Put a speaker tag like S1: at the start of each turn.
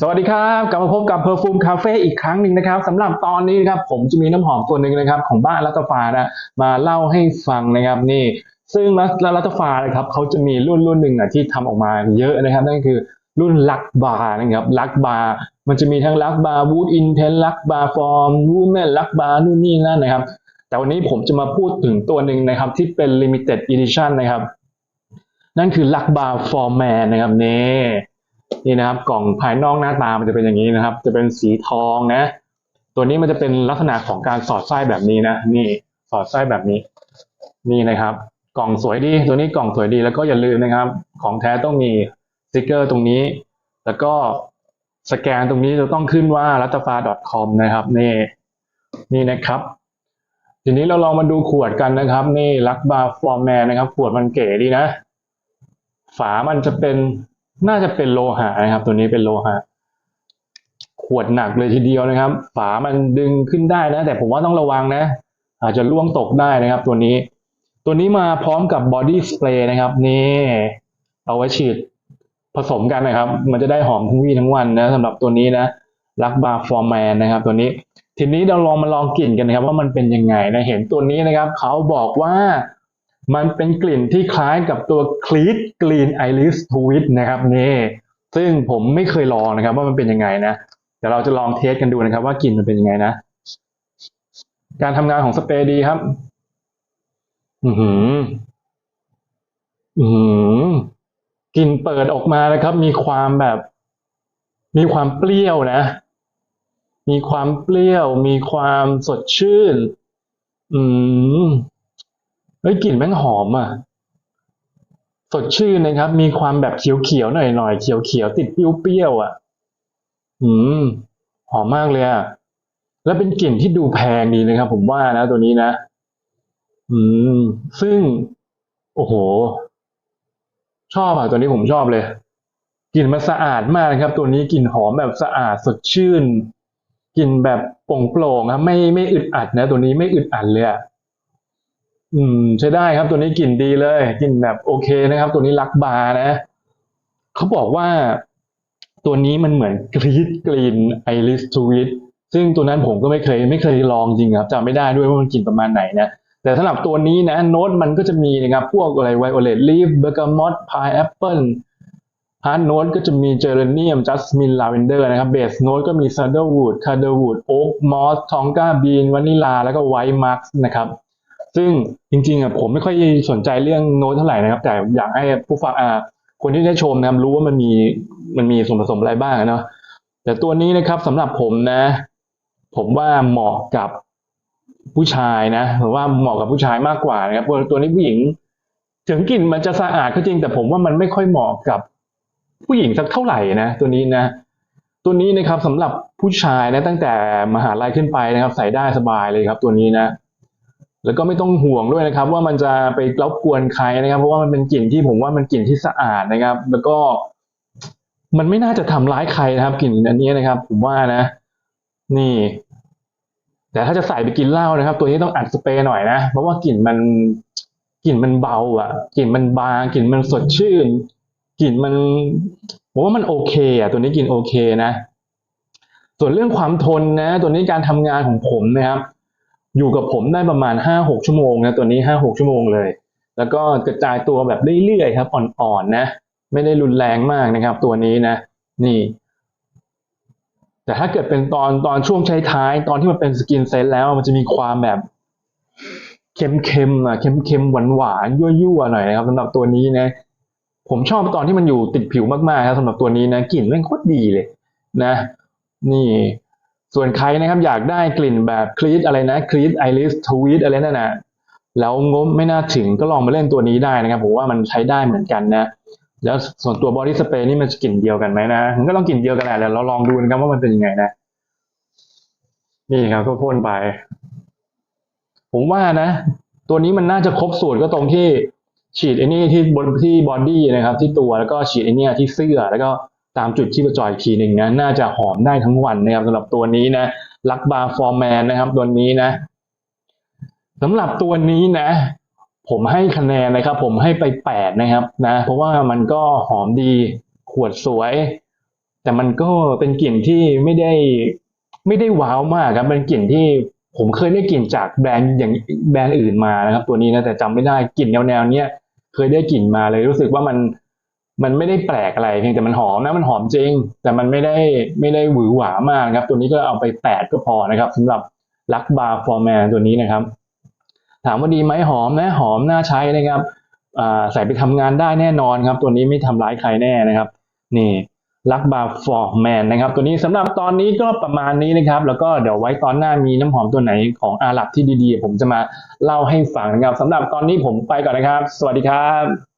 S1: สวัสดีครับกลับมาพบกับ Perfume Cafe อีกครั้งหนึ่งนะครับสำหรับตอนนี้นะครับผมจะมีน้ำหอมตัวหนึ่งนะครับ ของบ้านรัตฟานะมาเล่าให้ฟังนะครับนี่ ซึ่งรัตฟานะครับเขาจะมีรุ่นรุ่นหนึ่งอะที่ทำออกมาเยอะนะครับ นั่นคือรุ่นลักบาร์นะครับลักบาร์มันจะมีทั้งลักบาร์วูดอินเทนลักบาร์ฟอร์มวูแมนลักบาร์นู่นนี่นั่นนะครับ แต่วันนี้ผมจะมาพูดถึงตัวหนึ่งนะครับที่เป็น limited edition นะครับ นั่นคือลักบาร์ฟอร์แมนนะครับนี่นี่นะครับกล่องภายนอกหน้าตามันจะเป็นอย่างนี้นะครับ จะเป็นสีทองนะ ตัวนี้มันจะเป็นลักษณะของการสอดไส้แบบนี้นะ นี่สอดไส้แบบนี้ นี่นะครับ กล่องสวยดี ตัวนี้กล่องสวยดีแล้วก็อย่าลืมนะครับ ของแท้ต้องมีสติกเกอร์ตรงนี้ แล้วก็สแกนตรงนี้จะต้องขึ้นว่า r a t a f a com นะครับ นี่นี่นะครับ ทีนี้เราลองมาดูขวดกันนะครับ นี่ลักบาร์ฟอร์แมนนะครับ ขวดมันเก๋ดีนะ ฝามันจะเป็นน่าจะเป็นโลหะนะครับ ตัวนี้เป็นโลหะขวดหนักเลยทีเดียวนะครับ ฝามันดึงขึ้นได้นะ แต่ผมว่าต้องระวังนะ อาจจะล่วงตกได้นะครับ ตัวนี้ ตัวนี้มาพร้อมกับบอดี้สเปรย์นะครับ นี่ เอาไว้ฉีดผสมกันนะครับ มันจะได้หอมทั้งวี่ทั้งวันนะสำหรับตัวนี้นะลักบาร์ฟอร์แมนนะครับ ตัวนี้ ทีนี้เราลองมาลองกลิ่นกันนะครับ ว่ามันเป็นยังไงนะเห็นตัวนี้นะครับเขาบอกว่ามันเป็นกลิ่นที่คล้ายกับตัวคลีดกรีนไอริสทูวิตนะครับนี่ซึ่งผมไม่เคยลองนะครับ ว่ามันเป็นยังไงนะเดี๋ยวเราจะลองเทสกันดูนะครับ ว่ากลิ่นมันเป็นยังไงนะ การทำงานของสเปรย์ดีครับ อือหือ อือหือกลิ่นเปิดออกมานะครับ มีความแบบ มีความเปรี้ยวนะ มีความเปรี้ยว มีความสดชื่น อืม เฮ้ยกลิ่นแม่งหอมอะ สดชื่นนะครับ มีความแบบเขียวๆหน่อยๆ เขียวๆ ติดเปรี้ยวๆอะ อืม หอมมากเลยอะ แล้วเป็นกลิ่นที่ดูแพงดีนะครับ ผมว่านะตัวนี้นะ อืม ซึ่ง โอ้โห ชอบอะตัวนี้ผมชอบเลย กลิ่นมันสะอาดมากนะครับ ตัวนี้กลิ่นหอมแบบสะอาดสดชื่น กลิ่นแบบโปร่งๆครับไม่ไม่อึดอัดนะ ตัวนี้ไม่อึดอัดเลยอะอืมใช้ได้ครับตัวนี้กลิ่นดีเลยกลิ่นแบบโอเคนะครับ ตัวนี้ลักบาร์นะเขาบอกว่าตัวนี้มันเหมือนกรีดกรีนไอริสทวิตซึ่งตัวนั้นผมก็ไม่เคยไม่เคยลองจริงครับจำไม่ได้ด้วยว่ามันกลิ่นประมาณไหนนะแต่สำหรับตัวนี้นะโน้ตมันก็จะมีนะครับ พวกอะไรไวโอเลตลีฟเบอร์กามอตพายแอปเปิล ฮาร์ดโน้ตก็จะมีเจเรเนียมจัสมินลาเวนเดอร์นะครับเบสโน้ตก็มีซา d ด l วูดคาร์เดวูดโอ๊กมอสทองกาบีนวานิลา แล้วก็ไวท์มาร์กนะครับซึ่งจริงๆอะผมไม่ค่อยสนใจเรื่องโน้ตเท่าไหร่นะครับ แต่อยากให้ผู้ฟังอ่าคนที่ได้ชมนะครับรู้ว่ามันมีมันมีส่วนผสมอะไรบ้างอะเนาะแต่ตัวนี้นะครับสำหรับผมนะ ผมว่าเหมาะกับผู้ชายนะผมว่าเหมาะกับผู้ชายมากกว่านะครับตัวนี้ผู้หญิง ถึงกลิ่นมันจะสะอาดก็จริงแต่ผมว่ามันไม่ค่อยเหมาะกับ ผู้หญิงสักเท่าไหร่นะตัวนี้นะ ตัวนี้นะครับสำหรับผู้ชายนะตั้งแต่มหาลัยขึ้นไปนะครับ ใส่ได้สบายเลยครับ ตัวนี้นะ แล้วก็ไม่ต้องห่วงด้วยนะครับ ว่ามันจะไปรบกวนใครนะครับ เพราะว่ามันเป็นกลิ่นที่ผมว่ามันกลิ่นที่สะอาดนะครับ แล้วก็มันไม่น่าจะทำร้ายใครนะครับกลิ่นอันนี้นะครับ ผมว่านะ นี่ แต่ถ้าจะใส่ไปกินเหล้านะครับ ตัวนี้ต้องอัดสเปรย์หน่อยนะเพราะว่ากลิ่นมันกลิ่นมันเบาอะกลิ่นมันบางกลิ่นมันสดชื่น กลิ่นมันผมว่ามันโอเคอะตัวนี้กลิ่นโอเคนะ ส่วนเรื่องความทนนะ ตัวนี้การทำงานของผมนะครับ อยู่กับผมได้ประมาณห้าหกชั่วโมงนะตัวนี้ห้าหกชั่วโมงเลย แล้วก็กระจายตัวแบบเรื่อยๆครับ อ่อนๆนะ ไม่ได้รุนแรงมากนะครับ ตัวนี้นะ นี่แต่ถ้าเกิดเป็นตอนตอนช่วงใช้ท้าย ตอนที่มันเป็นสกินเซตแล้วมันจะมีความแบบเค็มๆอะเค็มๆหวานๆยั่วๆหน่อยนะครับสำหรับตัวนี้นะ ผมชอบตอนที่มันอยู่ติดผิวมากๆครับสำหรับตัวนี้นะกลิ่นแม่งโคตรดีเลยนะ นี่ส่วนใครนะครับอยากได้กลิ่นแบบคลีดอะไรนะคลีดไอริสทวีตอะไรนั่นนะแล้วงบไม่น่าถึงก็ลองมาเล่นตัวนี้ได้นะครับผมว่ามันใช้ได้เหมือนกันนะ แล้วส่วนตัวบอดี้สเปรย์นี่มันกลิ่นเดียวกันไหมนะมันก็ต้องกลิ่นเดียวกันแหละเดี๋ยวเราลองดูนะครับว่ามันเป็นยังไงนะ นี่ครับก็พ่นไป ผมว่านะ ตัวนี้มันน่าจะครบสูตรก็ตรงที่ ฉีดไอ้นี่ที่บนที่บอดี้นะครับ ที่ตัวแล้วก็ฉีดไอ้นี่ที่เสื้อแล้วก็ตามจุดที่ประจอยอีกทีหนึ่งนะน่าจะหอมได้ทั้งวันนะครับสำหรับตัวนี้นะลักบาร์ฟอร์แมนนะครับ ตัวนี้นะสำหรับตัวนี้นะ ผมให้คะแนนนะครับ ผมให้ไปแปดนะครับนะ เพราะว่ามันก็หอมดีขวดสวย แต่มันก็เป็นกลิ่นที่ไม่ได้ไม่ได้ว้าวมากครับเป็นกลิ่นที่ผมเคยได้กลิ่นจากแบรนด์อย่างแบรนด์อื่นมานะครับ ตัวนี้นะแต่จำไม่ได้กลิ่นแนวๆเนี้ย เคยได้กลิ่นมาเลยรู้สึกว่ามันมันไม่ได้แปลกอะไรเพียงแต่มันหอมนะมันหอมจริง แต่มันไม่ได้ไม่ได้หวือหวามากครับ ตัวนี้ก็เอาไปแปดก็พอนะครับสำหรับลักบาร์ฟอร์แมนตัวนี้นะครับ ถามว่าดีไหมหอมนะหอมน่าใช้นะครับใส่ไปทำงานได้แน่นอนครับ ตัวนี้ไม่ทำร้ายใครแน่นะครับ นี่ ลักบาร์ฟอร์แมนนะครับ ตัวนี้สำหรับตอนนี้ก็ประมาณนี้นะครับ แล้วก็เดี๋ยวไว้ตอนหน้ามีน้ำหอมตัวไหนของอาหรับที่ดีๆ ผมจะมาเล่าให้ฟังนะครับสำหรับตอนนี้ผมไปก่อนนะครับ สวัสดีครับ